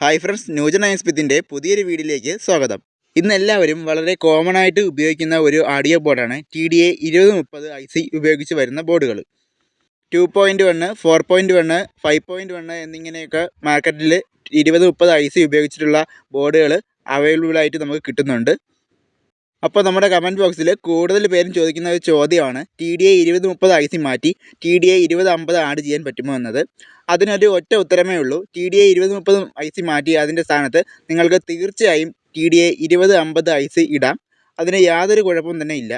Hi friends new gen ഐസ്പിത്തിന്റെ പുതിയൊരു വീഡിയോയിലേക്ക് സ്വാഗതം. ഇന്ന് എല്ലാവരും വളരെ കോമൺ ആയിട്ട് ഉപയോഗിക്കുന്ന ഒരു ആഡിയോ ബോർഡാണ് ടി ഡി എ ഇരുപത് മുപ്പത് ഐ സി ഉപയോഗിച്ച് വരുന്ന ബോർഡുകൾ two point one four point one five point one എന്നിങ്ങനെയൊക്കെ മാർക്കറ്റിൽ ഇരുപത് മുപ്പത് ഐ സി ഉപയോഗിച്ചിട്ടുള്ള ബോർഡുകൾ അവൈലബിൾ ആയിട്ട് നമുക്ക് കിട്ടുന്നുണ്ട്. അപ്പോൾ നമ്മുടെ കമന്റ് ബോക്സിൽ കൂടുതൽ പേരും ചോദിക്കുന്ന ഒരു ചോദ്യമാണ്. ടി ഡി എ ഇരുപത് മുപ്പത് ഐ മാറ്റി ടി ഡി എ ഇരുപത് അമ്പത് ആഡ് ചെയ്യാൻ പറ്റുമോ എന്നത്. അതിനൊരു ഒറ്റ ഉത്തരമേ ഉള്ളൂ. ടി ഡി എ ഇരുപത് മുപ്പത് ഐ സി മാറ്റി അതിന്റെ സ്ഥാനത്ത് നിങ്ങൾക്ക് തീർച്ചയായും ടി ഡി എ ഇരുപത് അമ്പത് ഐ സി ഇടാം. അതിന് യാതൊരു കുഴപ്പവും തന്നെ ഇല്ല.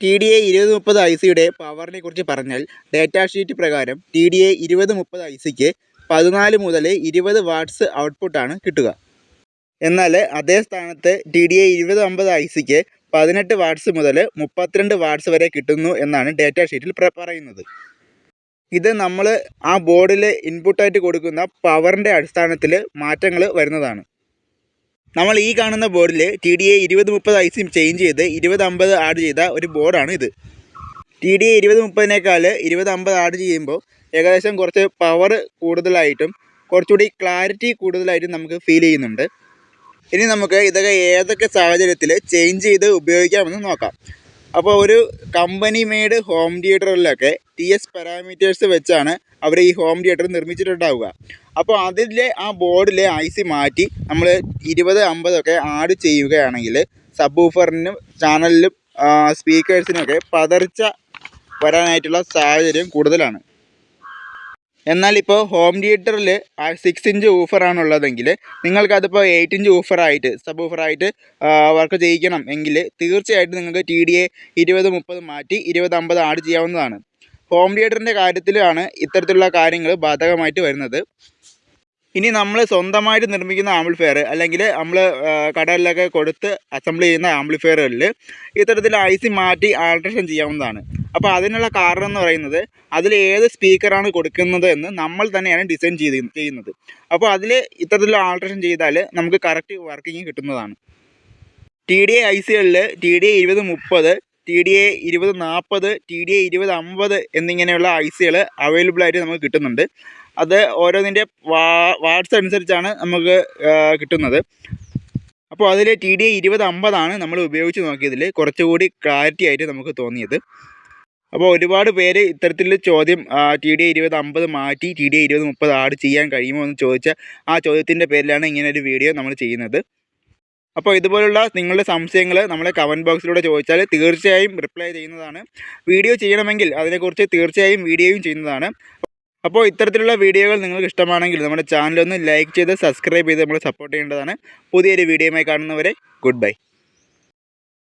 ടി ഡി എ ഇരുപത് മുപ്പത് ഐ സിയുടെ പവറിനെ കുറിച്ച് പറഞ്ഞാൽ ഡേറ്റാ ഷീറ്റ് പ്രകാരം ടി ഡി എ ഇരുപത് മുപ്പത് ഐ സിക്ക് പതിനാല് മുതൽ ഇരുപത് വാട്ട്സ് ഔട്ട്പുട്ടാണ് കിട്ടുക. എന്നാൽ അതേ സ്ഥാനത്ത് ടി ഡി എ ഇരുപത് അമ്പത് ഐ സിക്ക് പതിനെട്ട് വാട്ട്സ് മുതൽ മുപ്പത്തിരണ്ട് വാട്ട്സ് വരെ കിട്ടുന്നു എന്നാണ് ഡേറ്റാ ഷീറ്റിൽ പറയുന്നത്. ഇത് നമ്മൾ ആ ബോർഡിൽ ഇൻപുട്ടായിട്ട് കൊടുക്കുന്ന പവറിന്റെ അടിസ്ഥാനത്തിൽ മാറ്റങ്ങൾ വരുന്നതാണ്. നമ്മൾ ഈ കാണുന്ന ബോർഡിൽ ടി ഡി എ ഇരുപത് മുപ്പത് ഐ സി ചേഞ്ച് ചെയ്ത് ഇരുപത് അമ്പത് ആഡ് ചെയ്ത ഒരു ബോർഡാണ് ഇത്. ടി ഡി എ ഇരുപത് മുപ്പതിനേക്കാൾ ഇരുപത് അമ്പത് ആഡ് ചെയ്യുമ്പോൾ ഏകദേശം കുറച്ച് പവർ കൂടുതലായിട്ടും കുറച്ചുകൂടി ക്ലാരിറ്റി കൂടുതലായിട്ടും നമുക്ക് ഫീൽ ചെയ്യുന്നുണ്ട്. ഇനി നമുക്ക് ഇതൊക്കെ ഏതൊക്കെ സാഹചര്യത്തിൽ ചേഞ്ച് ചെയ്ത് ഉപയോഗിക്കാമെന്ന് നോക്കാം. അപ്പോൾ ഒരു കമ്പനി മെയ്ഡ് ഹോം തിയേറ്ററിലൊക്കെ ടി എസ് പാരാമീറ്റേഴ്സ് വെച്ചാണ് അവർ ഈ ഹോം തിയേറ്റർ നിർമ്മിച്ചിട്ടുണ്ടാവുക. അപ്പോൾ അതിലെ ആ ബോർഡിലെ ഐ സി മാറ്റി നമ്മൾ ഇരുപത് അമ്പതൊക്കെ ആഡ് ചെയ്യുകയാണെങ്കിൽ സബ് ഊഫറിനും ചാനലിലും സ്പീക്കേഴ്സിനൊക്കെ പതർച്ച വരാനായിട്ടുള്ള സാഹചര്യം കൂടുതലാണ്. എന്നാൽ ഇപ്പോൾ ഹോം തിയേറ്ററിൽ സിക്സ് ഇഞ്ച് ഊഫറാണുള്ളതെങ്കിൽ നിങ്ങൾക്കതിപ്പോൾ എയ്റ്റ് ഇഞ്ച് ഊഫറായിട്ട് സബ് ഊഫറായിട്ട് വർക്ക് ചെയ്യിക്കണം എങ്കിൽ തീർച്ചയായിട്ടും നിങ്ങൾക്ക് ടി ഡി എ ഇരുപത് മുപ്പത് മാറ്റി ഇരുപത് അമ്പത് ആഡ് ചെയ്യാവുന്നതാണ്. ഹോം തിയേറ്ററിന്റെ കാര്യത്തിലാണ് ഇത്തരത്തിലുള്ള കാര്യങ്ങൾ ബാധകമായിട്ട് വരുന്നത്. ഇനി നമ്മൾ സ്വന്തമായിട്ട് നിർമ്മിക്കുന്ന ആംപ്ലിഫയർ അല്ലെങ്കിൽ നമ്മൾ കടകളിലൊക്കെ കൊടുത്ത് അസംബിൾ ചെയ്യുന്ന ആംപ്ലിഫയറുകളിൽ ഇത്തരത്തിൽ ഐ സി മാറ്റി ആൾട്രേഷൻ ചെയ്യാവുന്നതാണ്. അപ്പോൾ അതിനുള്ള കാരണം എന്ന് പറയുന്നത് അതിൽ ഏത് സ്പീക്കറാണ് കൊടുക്കുന്നത് എന്ന് നമ്മൾ തന്നെയാണ് ഡിസൈൻ ചെയ്ത് ചെയ്യുന്നത്. അപ്പോൾ അതിൽ ഇത്തരത്തിലുള്ള ആൾട്രേഷൻ ചെയ്താൽ നമുക്ക് കറക്റ്റ് വർക്കിംഗ് കിട്ടുന്നതാണ്. ടി ഡി എ ഐ സികളിൽ ടി ഡി എ ഇരുപത് മുപ്പത് ടി ഡി എ ഇരുപത് നാൽപ്പത് ടി ഡി എ ഇരുപത് അമ്പത് എന്നിങ്ങനെയുള്ള ഐ സികൾ അവൈലബിൾ ആയിട്ട് നമുക്ക് കിട്ടുന്നുണ്ട്. അത് ഓരോന്നിന്റെ വാ വാട്ട്സ് അനുസരിച്ചാണ് നമുക്ക് കിട്ടുന്നത്. അപ്പോൾ അതിൽ ടി ഡി എ ഇരുപത് അമ്പതാണ് നമ്മൾ ഉപയോഗിച്ച് നോക്കിയതിൽ കുറച്ചുകൂടി ക്ലാരിറ്റി ആയിട്ട് നമുക്ക് തോന്നിയത്. അപ്പോൾ ഒരുപാട് പേര് ഇത്തരത്തിൽ ചോദ്യം ടി ഡി ഇരുപത് അമ്പത് മാറ്റി ടി ഡി ഇരുപത് മുപ്പത് ആഡ് ചെയ്യാൻ കഴിയുമോ എന്ന് ചോദിച്ച ആ ചോദ്യത്തിന്റെ പേരിലാണ് ഇങ്ങനെ ഒരു വീഡിയോ നമ്മൾ ചെയ്യുന്നത്. അപ്പോൾ ഇതുപോലുള്ള നിങ്ങളുടെ സംശയങ്ങൾ നമ്മളെ കമന്റ് ബോക്സിലൂടെ ചോദിച്ചാൽ തീർച്ചയായും റിപ്ലൈ ചെയ്യുന്നതാണ്. വീഡിയോ ചെയ്യണമെങ്കിൽ അതിനെക്കുറിച്ച് തീർച്ചയായും വീഡിയോയും ചെയ്യുന്നതാണ്. അപ്പോൾ ഇത്തരത്തിലുള്ള വീഡിയോകൾ നിങ്ങൾക്ക് ഇഷ്ടമാണെങ്കിൽ നമ്മുടെ ചാനലൊന്ന് ലൈക്ക് ചെയ്ത് സബ്സ്ക്രൈബ് ചെയ്ത് നമ്മൾ സപ്പോർട്ട് ചെയ്യേണ്ടതാണ്. പുതിയൊരു വീഡിയോയുമായി കാണുന്നവരെ ഗുഡ് ബൈ